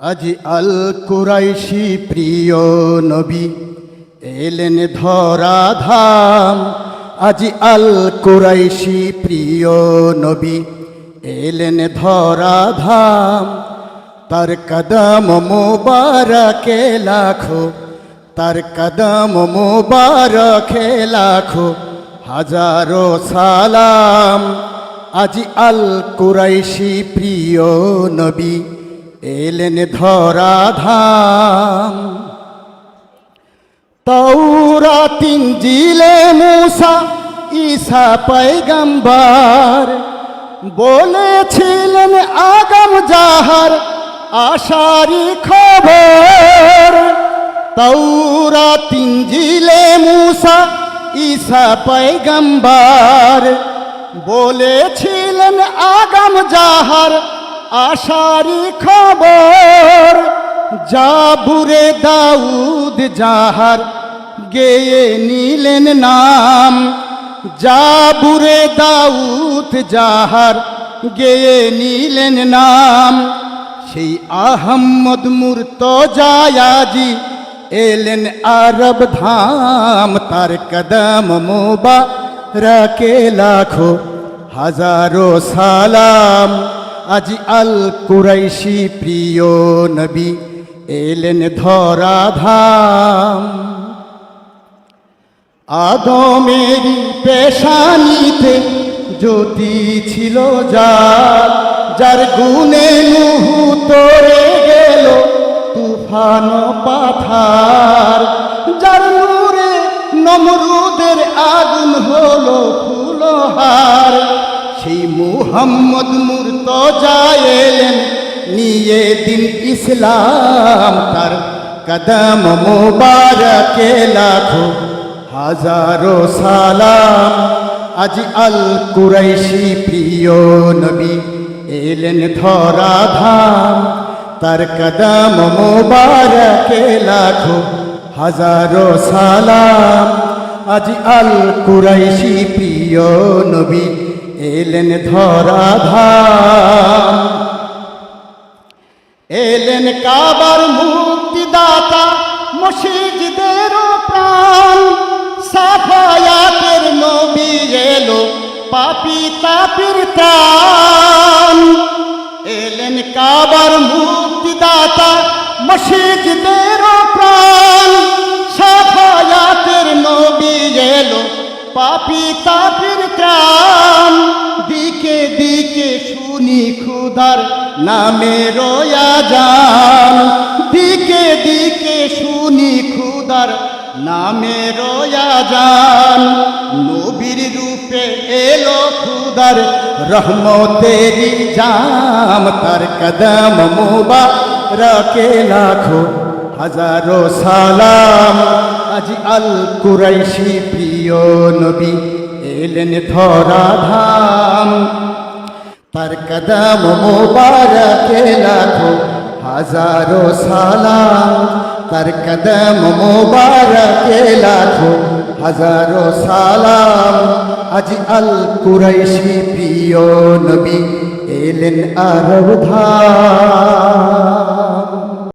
আজ আল কুরাইশি প্রিয় নবী, এলেন ধরা ধাম আজ আল কুরাইশি প্রিয় নবী, এলেন ধরা ধাম তার কদম মুবারকে লাখো, তার কদম মুবারকে লাখো, হাজারো সালাম। আজ আল কুরাইশি প্রিয় নবী এলেন ধরা ধাম তৌরাতিন জিলে মুসা, ঈসা পৈগম্বর বলেছিলেন, আগাম যাহার আশারি খবর। তৌরাতিন জিলে মুসা, ঈসা পৈগম্বর বলেছিলেন, আগাম যাহার আশারি খবর, জাবুরে দাউদ যাহার গেয়ে নিলেন নাম। জাবুরে দাউদ যাহার গেয়ে নিলেন নাম। সেই আহম্মদ মূর্ত জায়াজি এলেন আরব ধাম, তার কদম মোবা রাকে লাখো হাজারো সালাম। আজ আল কুরাইশি প্রিয় নবী এলেন ধরা ধাম আদমেরি পেশানিতে জ্যোতি ছিল যার যার গুণে নুহু তোরে গেল তুফান পাথার। যার নূরে নমরুদের আগুন হলো ফুলহার সেই মুহাম্মদ মূর্ত এলেন, নিয়ে দিন ইসলাম তার কদম মুবারকে লাখো হাজারো সালাম। আজ আল কুরাইশি প্রিয় নবী এলেন ধরা ধাম তার কদম মুবারকে লাখো হাজারো সালাম। আজ আল কুরাইশি প্রিয় নবী এলেন ধরা ধাম এলেন কাবার মুক্তিদাতা মসজিদের প্রাণ। সাফায়াতের নবী এলো পাপি তাপির ত্রাণ। এলেন কাবার মুক্তিদাতা মসজিদের প্রাণ। সাফায়াতের নবী এলো পাপি তাপির খুদার নামে রয়া যান। দিকে দিকে শুনি খুদার নামে রয়া যান। নবীর রূপে এলো খুদার রহমতেরি জাম। তার কদম মুবা রাকে লাখো হাজারো সালাম। আজ আল কুরাইশি প্রিয় নবী এলেন ধরা তার কদম মুবারকে লাখো হাজারো সালাম। তার কদম মুবারকে লাখো হাজারো সালাম। আজ আল কুরাইশি প্রিয় নবী এলেন আরব ধাম